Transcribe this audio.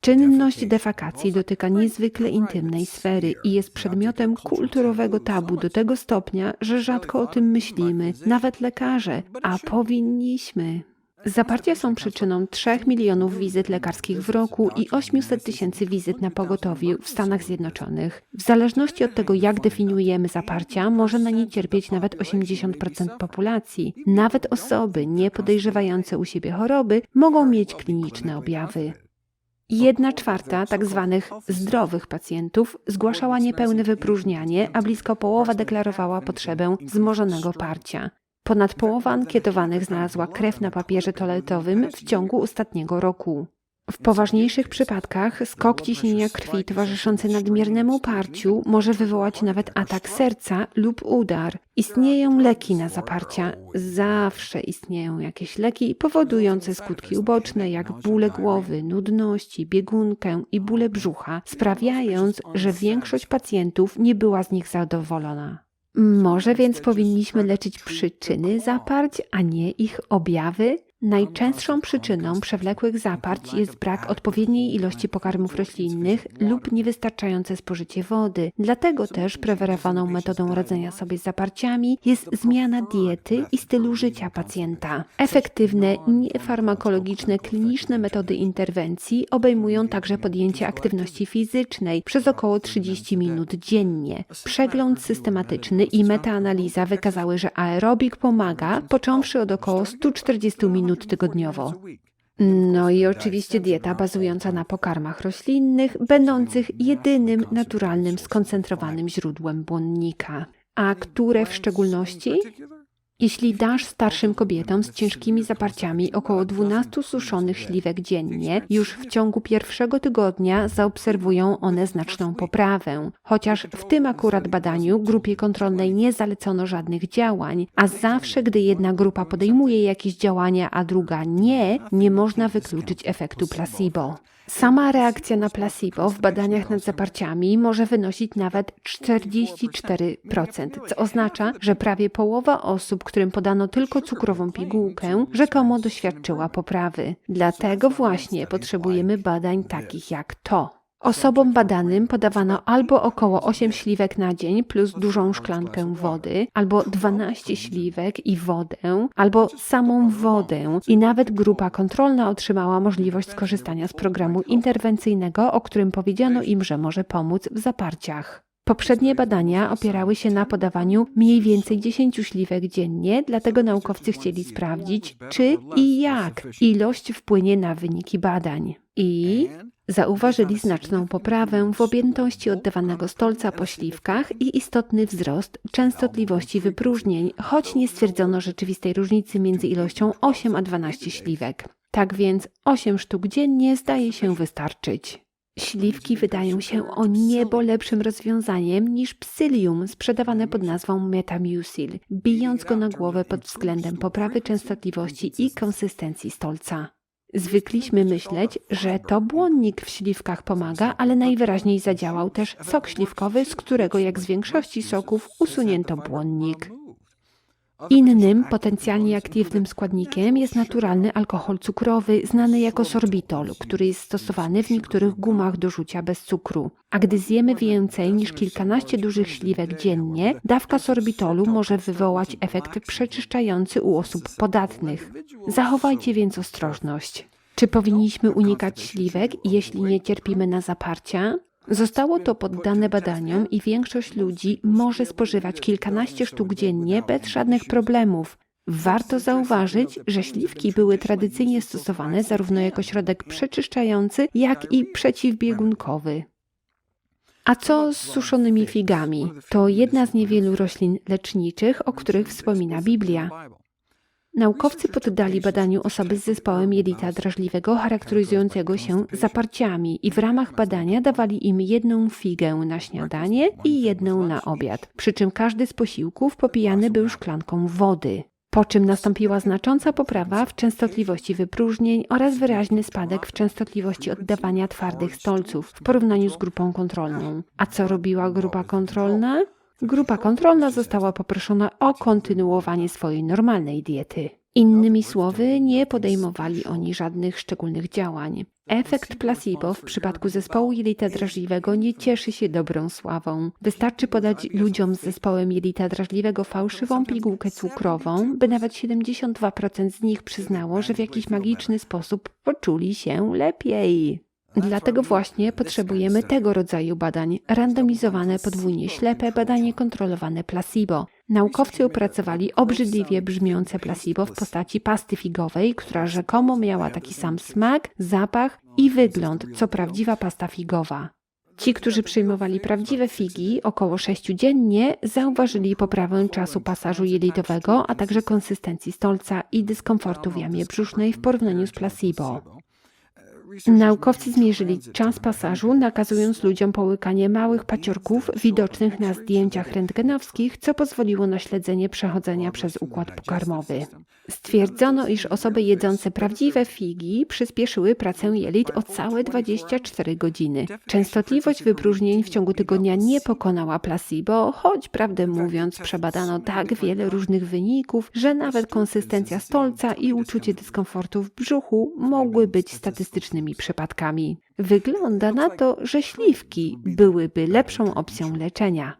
Czynność defekacji dotyka niezwykle intymnej sfery i jest przedmiotem kulturowego tabu do tego stopnia, że rzadko o tym myślimy, nawet lekarze, a powinniśmy. Zaparcia są przyczyną 3 milionów wizyt lekarskich w roku i 800 tysięcy wizyt na pogotowiu w Stanach Zjednoczonych. W zależności od tego, jak definiujemy zaparcia, może na nie cierpieć nawet 80% populacji. Nawet osoby nie podejrzewające u siebie choroby mogą mieć kliniczne objawy. Jedna czwarta tak zwanych zdrowych pacjentów zgłaszała niepełne wypróżnianie, a blisko połowa deklarowała potrzebę wzmożonego parcia. Ponad połowa ankietowanych znalazła krew na papierze toaletowym w ciągu ostatniego roku. W poważniejszych przypadkach skok ciśnienia krwi towarzyszący nadmiernemu parciu może wywołać nawet atak serca lub udar. Istnieją leki na zaparcia. Zawsze istnieją jakieś leki powodujące skutki uboczne, jak bóle głowy, nudności, biegunkę i bóle brzucha, sprawiając, że większość pacjentów nie była z nich zadowolona. Może więc powinniśmy leczyć przyczyny zaparć, a nie ich objawy? Najczęstszą przyczyną przewlekłych zaparć jest brak odpowiedniej ilości pokarmów roślinnych lub niewystarczające spożycie wody. Dlatego też preferowaną metodą radzenia sobie z zaparciami jest zmiana diety i stylu życia pacjenta. Efektywne, niefarmakologiczne, kliniczne metody interwencji obejmują także podjęcie aktywności fizycznej przez około 30 minut dziennie. Przegląd systematyczny i metaanaliza wykazały, że aerobik pomaga, począwszy od około 140 minut tygodniowo. No i oczywiście dieta bazująca na pokarmach roślinnych, będących jedynym naturalnym skoncentrowanym źródłem błonnika. A które w szczególności? Jeśli dasz starszym kobietom z ciężkimi zaparciami około 12 suszonych śliwek dziennie, już w ciągu pierwszego tygodnia zaobserwują one znaczną poprawę. Chociaż w tym akurat badaniu grupie kontrolnej nie zalecono żadnych działań, a zawsze gdy jedna grupa podejmuje jakieś działania, a druga nie, nie można wykluczyć efektu placebo. Sama reakcja na placebo w badaniach nad zaparciami może wynosić nawet 44%, co oznacza, że prawie połowa osób, którym podano tylko cukrową pigułkę, rzekomo doświadczyła poprawy. Dlatego właśnie potrzebujemy badań takich jak to. Osobom badanym podawano albo około 8 śliwek na dzień plus dużą szklankę wody, albo 12 śliwek i wodę, albo samą wodę i nawet grupa kontrolna otrzymała możliwość skorzystania z programu interwencyjnego, o którym powiedziano im, że może pomóc w zaparciach. Poprzednie badania opierały się na podawaniu mniej więcej 10 śliwek dziennie, dlatego naukowcy chcieli sprawdzić, czy i jak ilość wpłynie na wyniki badań. I zauważyli znaczną poprawę w objętości oddawanego stolca po śliwkach i istotny wzrost częstotliwości wypróżnień, choć nie stwierdzono rzeczywistej różnicy między ilością 8 a 12 śliwek. Tak więc 8 sztuk dziennie zdaje się wystarczyć. Śliwki wydają się o niebo lepszym rozwiązaniem niż psyllium sprzedawane pod nazwą Metamucil, bijąc go na głowę pod względem poprawy częstotliwości i konsystencji stolca. Zwykliśmy myśleć, że to błonnik w śliwkach pomaga, ale najwyraźniej zadziałał też sok śliwkowy, z którego jak z większości soków usunięto błonnik. Innym potencjalnie aktywnym składnikiem jest naturalny alkohol cukrowy, znany jako sorbitol, który jest stosowany w niektórych gumach do rzucia bez cukru. A gdy zjemy więcej niż kilkanaście dużych śliwek dziennie, dawka sorbitolu może wywołać efekt przeczyszczający u osób podatnych. Zachowajcie więc ostrożność. Czy powinniśmy unikać śliwek, jeśli nie cierpimy na zaparcia? Zostało to poddane badaniom i większość ludzi może spożywać kilkanaście sztuk dziennie bez żadnych problemów. Warto zauważyć, że śliwki były tradycyjnie stosowane zarówno jako środek przeczyszczający, jak i przeciwbiegunkowy. A co z suszonymi figami? To jedna z niewielu roślin leczniczych, o których wspomina Biblia. Naukowcy poddali badaniu osoby z zespołem jelita drażliwego charakteryzującego się zaparciami i w ramach badania dawali im jedną figę na śniadanie i jedną na obiad, przy czym każdy z posiłków popijany był szklanką wody. Po czym nastąpiła znacząca poprawa w częstotliwości wypróżnień oraz wyraźny spadek w częstotliwości oddawania twardych stolców w porównaniu z grupą kontrolną. A co robiła grupa kontrolna? Grupa kontrolna została poproszona o kontynuowanie swojej normalnej diety. Innymi słowy, nie podejmowali oni żadnych szczególnych działań. Efekt placebo w przypadku zespołu jelita drażliwego nie cieszy się dobrą sławą. Wystarczy podać ludziom z zespołem jelita drażliwego fałszywą pigułkę cukrową, by nawet 72% z nich przyznało, że w jakiś magiczny sposób poczuli się lepiej. Dlatego właśnie potrzebujemy tego rodzaju badań, randomizowane, podwójnie ślepe, badanie kontrolowane placebo. Naukowcy opracowali obrzydliwie brzmiące placebo w postaci pasty figowej, która rzekomo miała taki sam smak, zapach i wygląd, co prawdziwa pasta figowa. Ci, którzy przyjmowali prawdziwe figi, około 6 dziennie, zauważyli poprawę czasu pasażu jelitowego, a także konsystencji stolca i dyskomfortu w jamie brzusznej w porównaniu z placebo. Naukowcy zmierzyli czas pasażu, nakazując ludziom połykanie małych paciorków widocznych na zdjęciach rentgenowskich, co pozwoliło na śledzenie przechodzenia przez układ pokarmowy. Stwierdzono, iż osoby jedzące prawdziwe figi przyspieszyły pracę jelit o całe 24 godziny. Częstotliwość wypróżnień w ciągu tygodnia nie pokonała placebo, choć prawdę mówiąc przebadano tak wiele różnych wyników, że nawet konsystencja stolca i uczucie dyskomfortu w brzuchu mogły być statystycznymi przypadkami. Wygląda na to, że śliwki byłyby lepszą opcją leczenia.